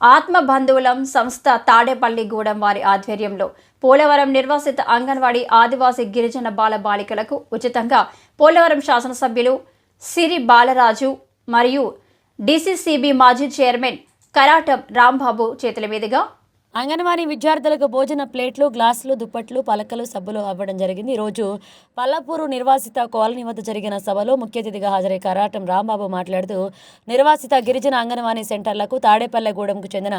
ఆత్మ బంధువులం సంస్థ తాడేపల్లిగూడెం వారి ఆధ్వర్యంలో పోలవరం నిర్వాసిత అంగన్వాడీ ఆదివాసీ గిరిజన బాల బాలికలకు ఉచితంగా పోలవరం శాసనసభ్యులు సిరి బాలరాజు మరియు డిసిసిబి మాజీ చైర్మన్ కరాటం రాంబాబు చేతుల మీదుగా అంగన్వాడీ విద్యార్థులకు భోజన ప్లేట్లు గ్లాసులు దుప్పట్లు పలకలు సబ్బులు అవ్వడం జరిగింది. ఈరోజు పల్లపూరు నిర్వాసిత కాలనీ వద్ద జరిగిన సభలో ముఖ్య అతిథిగా హాజరై కరాటం రాంబాబు మాట్లాడుతూ నిర్వాసిత గిరిజన అంగన్వాడీ సెంటర్లకు తాడేపల్లెగూడెంకు చెందిన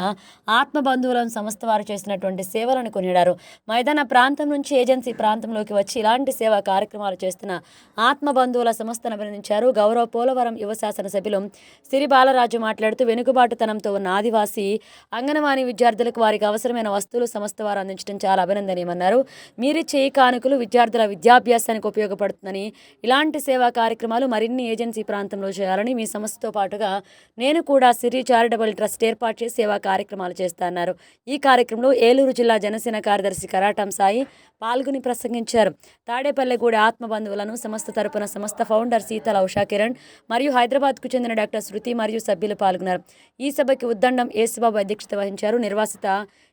ఆత్మబంధువులం సంస్థ వారు చేసినటువంటి సేవలను కొనియాడారు. మైదాన ప్రాంతం నుంచి ఏజెన్సీ ప్రాంతంలోకి వచ్చి ఇలాంటి సేవా కార్యక్రమాలు చేస్తున్న ఆత్మబంధువుల సంస్థను అభినందించారు. గౌరవ పోలవరం యువ శాసనసభ్యులు సిరి బాలరాజు మాట్లాడుతూ వెనుకబాటుతనంతో ఉన్న ఆదివాసీ అంగన్వాడీ విద్యార్థులకు వారి వారికి అవసరమైన వస్తువులు సంస్థ వారు అందించడం చాలా అభినందనీయమన్నారు. మీరిచ్చే ఈ కానుకలు విద్యార్థుల విద్యాభ్యాసానికి ఉపయోగపడుతుందని ఇలాంటి సేవా కార్యక్రమాలు మరిన్ని ఏజెన్సీ ప్రాంతంలో చేయాలని మీ సంస్థతో పాటుగా నేను కూడా సిరి చారిటబుల్ ట్రస్ట్ ఏర్పాటు చేసి సేవా కార్యక్రమాలు చేస్తాన్నారు ఈ కార్యక్రమంలో ఏలూరు జిల్లా జనసేన కార్యదర్శి కరాటం సాయి పాల్గొని ప్రసంగించారు. తాడేపల్లెగూడ ఆత్మబంధువులను సంస్థ తరపున సంస్థ ఫౌండర్ సీతల ఉషా కిరణ్ మరియు హైదరాబాద్కు చెందిన డాక్టర్ శృతి మరియు సభ్యులు పాల్గొన్నారు. ఈ సభకి ఉద్దండం యేసుబాబు అధ్యక్షత వహించారు. నిర్వాసిత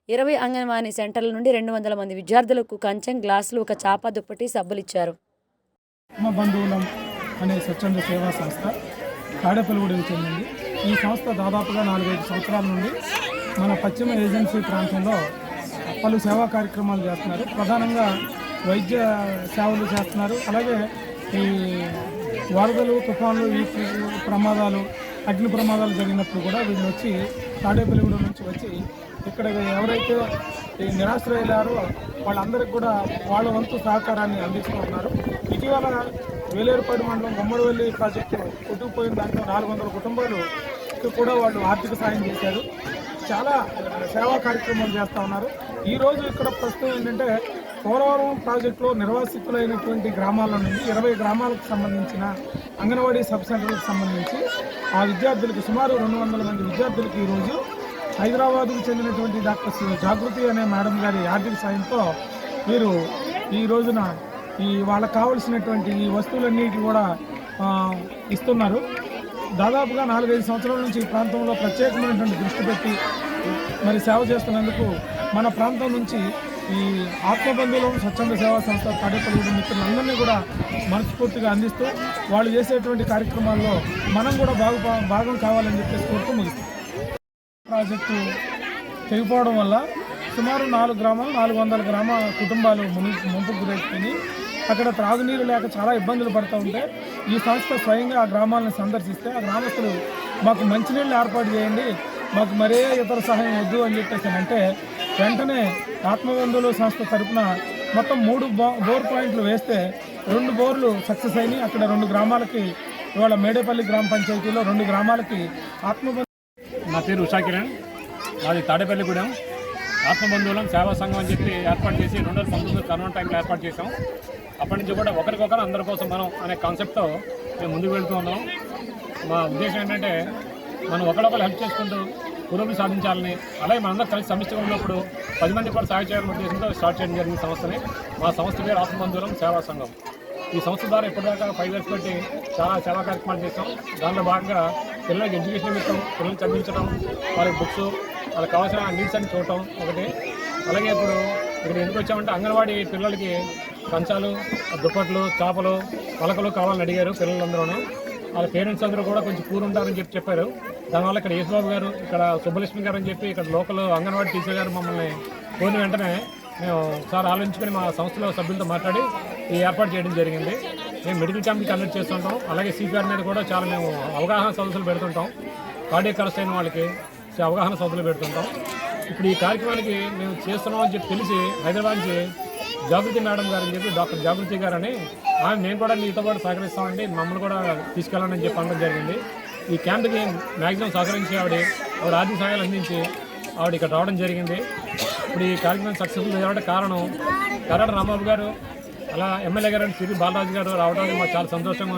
ఇరవై అంగన్వాడీ సెంటర్ల నుండి రెండు వందల మంది విద్యార్థులకు కంచెం గ్లాసులు ఒక చాప దుప్పటి సబ్బులు ఇచ్చారు బంధువులం అనే స్వచ్ఛంద సేవా సంస్థ తాడేపల్లిగూడెకి చెందింది. ఈ సంస్థ దాదాపుగా నాలుగైదు సంవత్సరాల నుండి మన పశ్చిమ ఏజెన్సీ ప్రాంతంలో పలు సేవా కార్యక్రమాలు చేస్తున్నారు. ప్రధానంగా వైద్య సేవలు చేస్తున్నారు. అలాగే ఈ వరదలు తుఫాన్లు ఈ ప్రమాదాలు అగ్ని ప్రమాదాలు జరిగినప్పుడు కూడా వీళ్ళు వచ్చి తాడేపల్లిగూడెం నుంచి వచ్చి ఇక్కడ ఎవరైతే ఈ నిరాశ్రయులారో వాళ్ళందరికీ కూడా వాళ్ళ వంతు సహకారాన్ని అందిస్తూ ఉన్నారు. ఇటీవల వేలేరుపాడు మండలం బొమ్మడవల్లి ప్రాజెక్టు కొట్టుకుపోయిన దాంట్లో నాలుగు వందల కుటుంబాలు కూడా వాళ్ళు ఆర్థిక సాయం చేశారు. చాలా సేవా కార్యక్రమాలు చేస్తూ ఉన్నారు. ఈరోజు ఇక్కడ ప్రస్తుతం ఏంటంటే పోలవరం ప్రాజెక్టులో నిర్వాసితులైనటువంటి గ్రామాల నుండి ఇరవై గ్రామాలకు సంబంధించిన అంగన్వాడీ సబ్ సెంటర్లకు సంబంధించి ఆ విద్యార్థులకు సుమారు రెండు వందల మంది విద్యార్థులకు ఈరోజు హైదరాబాద్కు చెందినటువంటి డాక్టర్ జాగృతి అనే మేడం గారి ఆర్థిక సాయంతో వీరు ఈ రోజున ఈ వాళ్ళకి కావలసినటువంటి ఈ వస్తువులన్నిటి కూడా ఇస్తున్నారు. దాదాపుగా నాలుగైదు సంవత్సరాల నుంచి ఈ ప్రాంతంలో ప్రత్యేకమైనటువంటి దృష్టి పెట్టి మరి సేవ చేస్తున్నందుకు మన ప్రాంతం నుంచి ఈ ఆత్మబంధువులం స్వచ్ఛంద సేవా సంస్థ తాడేపల్లి మిత్రులందరినీ కూడా మనస్ఫూర్తిగా అందిస్తూ వాళ్ళు చేసేటువంటి కార్యక్రమాల్లో మనం కూడా బాగు భాగం కావాలని చెప్పేసి కోరుతూ ముగిస్తాం ప్రాజెక్టు తెగిపోవడం వల్ల సుమారు నాలుగు గ్రామాలు నాలుగు వందల గ్రామ కుటుంబాలు ముని ముంపుకు గురైపోయి అక్కడ త్రాగునీరు లేక చాలా ఇబ్బందులు పడుతూ ఉంటే ఈ సంస్థ స్వయంగా ఆ గ్రామాలను సందర్శిస్తే ఆ గ్రామస్తులు మాకు మంచినీళ్ళు ఏర్పాటు చేయండి మాకు మరే ఇతర సహాయం వద్దు అని చెప్పేసి అంటే వెంటనే ఆత్మబంధువులు సంస్థ తరపున మొత్తం మూడు బో బోర్ పాయింట్లు వేస్తే రెండు బోర్లు సక్సెస్ అయినాయి. అక్కడ రెండు గ్రామాలకి ఇవాళ మేడేపల్లి గ్రామ పంచాయతీలో రెండు గ్రామాలకి ఆత్మబంధు నా పేరు ఉషా కిరణ్ నాది తాడేపల్లిగూడెం. ఆత్మబంధువులం సేవా సంఘం అని చెప్పి ఏర్పాటు చేసి రెండు వేల పంతొమ్మిది కరోనా టైంలో ఏర్పాటు చేసాం అప్పటి నుంచి కూడా ఒకరికొకరు అందరి కోసం మనం అనే కాన్సెప్ట్తో మేము ముందుకు వెళ్తూ ఉన్నాం. మా ఉద్దేశం ఏంటంటే మనం ఒకరొకరు హెల్ప్ చేసుకుంటూ పురోగతి సాధించాలని అలాగే మనందరం కలిసి సమిష్టిగా ఉన్నప్పుడు పది మంది కూడా సాయం చేయాలనే ఉద్దేశంతో స్టార్ట్ చేయడం జరిగింది సంస్థని. మా సంస్థ పేరు ఆత్మబంధువులం సేవా సంఘం. ఈ సంస్థ ద్వారా ఇప్పటిదాకా ఫైవ్ ఇయర్స్ బట్టి చాలా సేవా కార్యక్రమాలు చేసాం దానిలో భాగంగా పిల్లలకి ఎడ్యుకేషన్ ఇస్తాం పిల్లల్ని చదివించడం వాళ్ళకి బుక్స్ వాళ్ళకి కావాల్సిన నీడ్స్ అని చూడటం ఒకటి. అలాగే ఇప్పుడు ఇక్కడ ఎందుకు వచ్చామంటే అంగన్వాడీ పిల్లలకి కంచాలు దుప్పట్లు చేపలు పలకలు కావాలని అడిగారు పిల్లలందరూ వాళ్ళ పేరెంట్స్ అందరూ కూడా కొంచెం పూర్ ఉంటారని చెప్పి చెప్పారు. దానివల్ల ఇక్కడ యేసుబాబు గారు ఇక్కడ సుబ్బలక్ష్మి గారు అని చెప్పి ఇక్కడ లోకల్ అంగన్వాడీ టీచర్ గారు మమ్మల్ని కోరిన వెంటనే మేము ఒకసారి ఆలోచించుకొని మా సంస్థలో సభ్యులతో మాట్లాడి ఈ ఏర్పాటు చేయడం జరిగింది. మేము మెడికల్ క్యాంప్కి కండక్ట్ చేస్తుంటాం. అలాగే సిపిఆర్ మీద కూడా చాలా మేము అవగాహన సదస్సులు పెడుతుంటాం. కార్డియక్ అరెస్ట్ అయిన వాళ్ళకి అవగాహన సదస్సులు పెడుతుంటాం. ఇప్పుడు ఈ కార్యక్రమానికి మేము చేస్తున్నాం అని చెప్పి తెలిసి హైదరాబాద్ నుంచి జాగృతి మేడం గారు అని చెప్పి డాక్టర్ జాగృతి గారు అని ఆమె మేము కూడా మీతో పాటు సహకరిస్తామండి. మమ్మల్ని కూడా తీసుకెళ్ళాలని చెప్పి అనడం జరిగింది. ఈ క్యాంప్కి మ్యాక్సిమం సహకరించి ఆవిడ ఆవిడ ఆర్థిక సహాయాలు అందించి ఆవిడ ఇక్కడ రావడం జరిగింది. ఇప్పుడు ఈ కార్యక్రమం సక్సెస్ఫుల్ జరగడానికి కారణం కరాడ రాంబాబు గారు అలా ఎమ్మెల్యే గారు సిరి బాలరాజు గారు రావడానికి మాకు చాలా సంతోషంగా